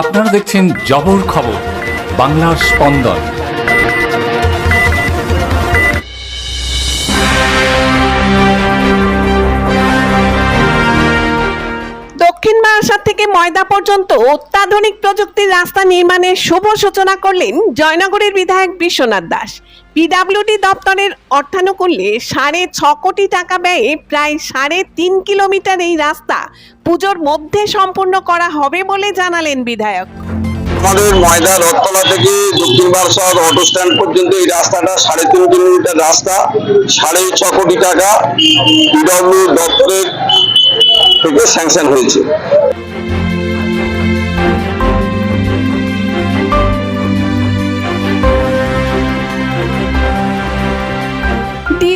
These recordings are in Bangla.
আপনারা দেখছেন জবর খবর, বাংলার স্পন্দন। দক্ষিণ থেকে ময়দা পর্যন্ত অত্যাধুনিক প্রযুক্তির রাস্তা নির্মাণের শুভ সূচনা করলেন জয়নগরের বিধায়ক বিশ্বনাথ দাস। পিডাব্লিউডি দপ্তরের অর্থানুকূল্যে সাড়ে ছ কোটি টাকা ব্যয়ে প্রায় সাড়ে তিন কিলোমিটার এই রাস্তা পুজোর মধ্যে সম্পূর্ণ করা হবে বলে জানালেন বিধায়ক। আমাদের ময়দা রথতলা থেকে দক্ষিণ বারাসাত অটো স্ট্যান্ড পর্যন্ত এই রাস্তাটা সাড়ে তিন কিলোমিটার রাস্তা, সাড়ে ছ কোটি টাকা পিডব্লিউ দপ্তরের থেকে স্যাংশন হয়েছে।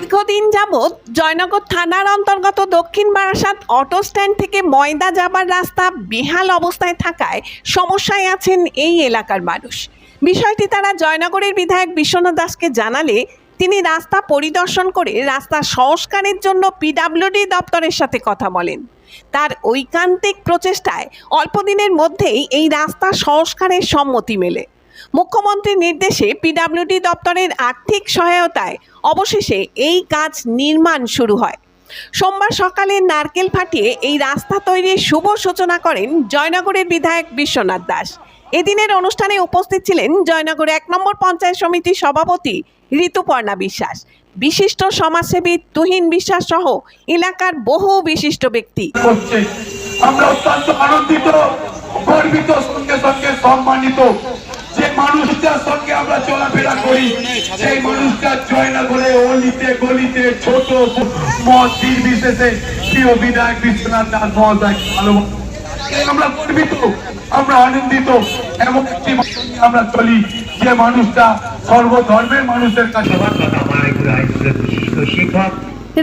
দীর্ঘদিন যাবৎ জয়নগর থানার অন্তর্গত দক্ষিণ বারাসাত অটো স্ট্যান্ড থেকে ময়দা যাবার রাস্তা বেহাল অবস্থায় থাকায় সমস্যায় আছেন এই এলাকার মানুষ। বিষয়টি তারা জয়নগরের বিধায়ক বিশ্বনাথ দাসকে জানালে তিনি রাস্তা পরিদর্শন করে রাস্তা সংস্কারের জন্য পিডাব্লিউডি দপ্তরের সাথে কথা বলেন। তার ঐকান্তিক প্রচেষ্টায় অল্প দিনের মধ্যেই এই রাস্তা সংস্কারের সম্মতি মেলে। মুখ্যমন্ত্রীর নির্দেশে পিডাব্লিউডি দপ্তরের আর্থিক সহায়তায় অবশেষে এই কাজ নির্মাণ শুরু হয়। সোমবার সকালে নারকেল ফাটিয়ে এই রাস্তা তৈরির শুভ সূচনা করেন জয়নগরের বিধায়ক বিশ্বনাথ দাস। এদিনের অনুষ্ঠানে উপস্থিত ছিলেন জয়নগর এক নম্বর পঞ্চায়েত সমিতির সভাপতি ঋতুপর্ণা বিশ্বাস। বিশিষ্ট সমাজসেবী তুহিন বিশ্বাস সহ এলাকার বহু বিশিষ্ট ব্যক্তি। আমরা অত্যন্ত আনন্দিত, গর্বিত, সঙ্গে সঙ্গে সম্মানিত। যে মানুষটার সঙ্গে আমরা চলাফেরা করি সেই মানুষটা জয়না করে অলিতে গলিতে ছোট মত নির্বিশেষে প্রিয় বিধায়ক বিশ্বনাথ দাস মহোদয় ভালোবাসি। আমরা গর্বিত আমরা আনন্দিত এমন একটি আমরা চলি যে মানুষটা সর্বধর্মের মানুষের কাছে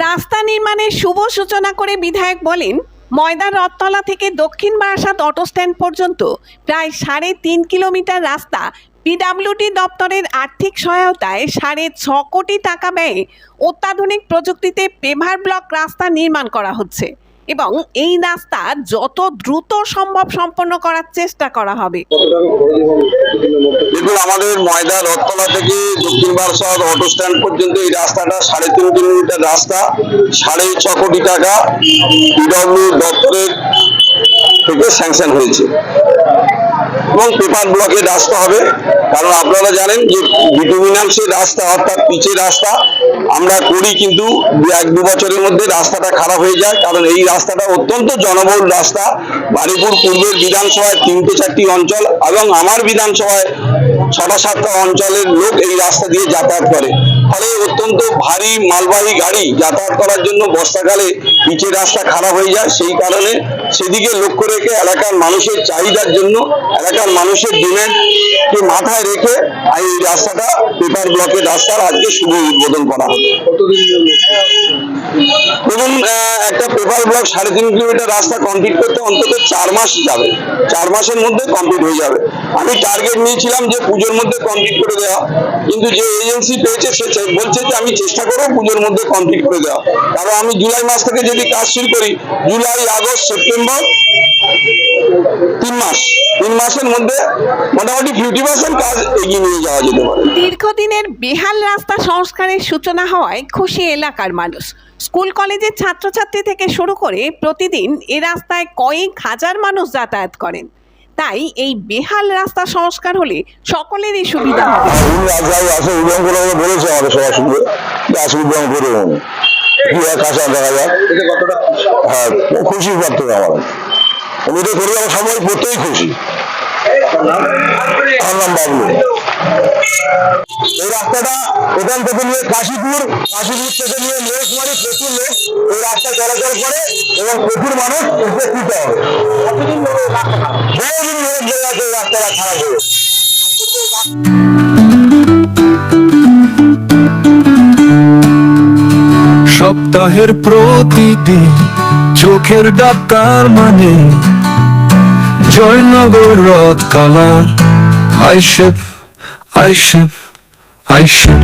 রাস্তা নির্মাণের শুভ সূচনা করে বিধায়ক বলেন ময়দান রথতলা থেকে দক্ষিণ বারাসাত অটো স্ট্যান্ড পর্যন্ত প্রায় সাড়ে তিন কিলোমিটার রাস্তা পিডাব্লিউডি দপ্তরের আর্থিক সহায়তায় সাড়ে ছ কোটি টাকা ব্যয়ে অত্যাধুনিক প্রযুক্তিতে পেভার ব্লক রাস্তা নির্মাণ করা হচ্ছে। এবং এই রাস্তা যত দ্রুত সম্ভব সম্পন্ন করার চেষ্টা করা হবে। দেখুন আমাদের ময়দা রথতলা থেকে দক্ষিণ বারাসাত অটো স্ট্যান্ড পর্যন্ত এই রাস্তাটা সাড়ে তিন কিলোমিটার রাস্তা সাড়ে ছ কোটি টাকা পিডব্লিউ দপ্তরের থেকে স্যাংশন হয়েছে। এবং পেপার ব্লকের রাস্তা হবে। কারণ আপনারা জানেন যে বিটুমিনাংশের রাস্তা অর্থাৎ পিচের রাস্তা, আমরা করি কিন্তু এক দু বছরের মধ্যে রাস্তাটা খারাপ হয়ে যায়। কারণ এই রাস্তাটা অত্যন্ত জনবহুল রাস্তা। বারিপুর পূর্বের বিধানসভায় তিনটে চারটি অঞ্চল এবং আমার বিধানসভায় ছটা সাতটা অঞ্চলের লোক এই রাস্তা দিয়ে যাতায়াত করে। ফলে অত্যন্ত ভারী মালবাহী গাড়ি যাতায়াত করার জন্য বর্ষাকালে পিচের রাস্তা খারাপ হয়ে যায়। সেই কারণে সেদিকে লক্ষ্য রেখে এলাকার মানুষের চাহিদার জন্য, এলাকার মানুষের ডিমান্ডকে মাথায় রেখে এই রাস্তাটা পেপার ব্লকের রাস্তার আজকে শুভ উদ্বোধন করা হবে। ধরুন একটা পেপার ব্লক সাড়ে তিন কিলোমিটার রাস্তা কমপ্লিট করতে অন্তত চার মাস যাবে। চার মাসের মধ্যে কমপ্লিট হয়ে যাবে। আমি টার্গেট নিয়েছিলাম যে পুজোর মধ্যে কমপ্লিট করে দেওয়া। কিন্তু যে এজেন্সি পেয়েছে, সে বলছে যে আমি চেষ্টা করব পুজোর মধ্যে কমপ্লিট করে দেওয়া। কারণ আমি জুলাই মাস থেকে যদি কাজ শুরু করি, জুলাই, আগস্ট, সেপ্টেম্বর, তিন মাস। তিন মাসের মধ্যে মোটামুটি ফিফটি পার্সেন্ট কাজ এগিয়ে নিয়ে যাওয়া যেতে পারে। দীর্ঘদিনের বেহাল রাস্তা সংস্কারের সূচনা হওয়ায় খুশি এলাকার মানুষ। স্কুল, কলেজের ছাত্রছাত্রী থেকে শুরু করে প্রতিদিন এ রাস্তায় কয়েক হাজার মানুষ যাতায়াত করেন। তাই এই বেহাল রাস্তা সংস্কার হলে সকলেরই সুবিধা হবে। উনি উনি খুশি আমার প্রত্যেকেই খুশি আমার নাম বাবলু। এই রাস্তাটা এখান থেকে নিয়ে কাশীপুর কাশীপুর থেকে নিয়ে মহেশমারি প্রচুর লোক এই রাস্তা চলাচল করে এবং প্রচুর মানুষ হবে। বহুদিন ধরে এই রাস্তাটা খারাপ হয়ে সপ্তাহের প্রতিদিন চোখের ডাক্তার মানে? জয়নগর রথ কালা আইসেফ আইসেফ আইসেফ